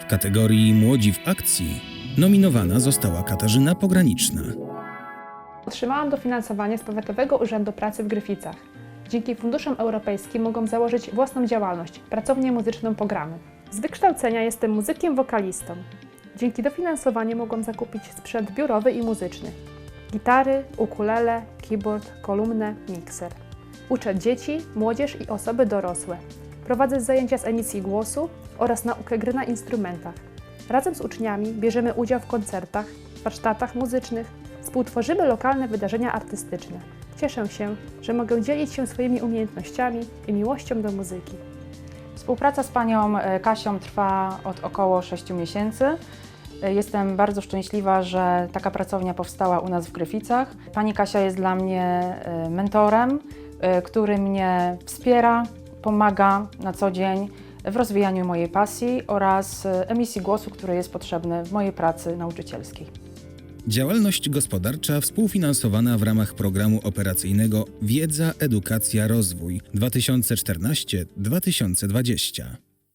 W kategorii Młodzi w akcji nominowana została Katarzyna Pograniczna. Otrzymałam dofinansowanie z Powiatowego Urzędu Pracy w Gryficach. Dzięki funduszom europejskim mogłam założyć własną działalność, pracownię muzyczną Programy. Z wykształcenia jestem muzykiem wokalistą. Dzięki dofinansowaniu mogłam zakupić sprzęt biurowy i muzyczny. Gitary, ukulele, keyboard, kolumnę, mikser. Uczę dzieci, młodzież i osoby dorosłe. Prowadzę zajęcia z emisji głosu oraz naukę gry na instrumentach. Razem z uczniami bierzemy udział w koncertach, warsztatach muzycznych, współtworzymy lokalne wydarzenia artystyczne. Cieszę się, że mogę dzielić się swoimi umiejętnościami i miłością do muzyki. Współpraca z panią e, Kasią trwa od około 6 miesięcy. E, Jestem bardzo szczęśliwa, że taka pracownia powstała u nas w Gryficach. Pani Kasia jest dla mnie e, mentorem, który mnie wspiera, pomaga na co dzień w rozwijaniu mojej pasji oraz e, emisji głosu, który jest potrzebny w mojej pracy nauczycielskiej. Działalność gospodarcza współfinansowana w ramach programu operacyjnego Wiedza, Edukacja, Rozwój 2014-2020.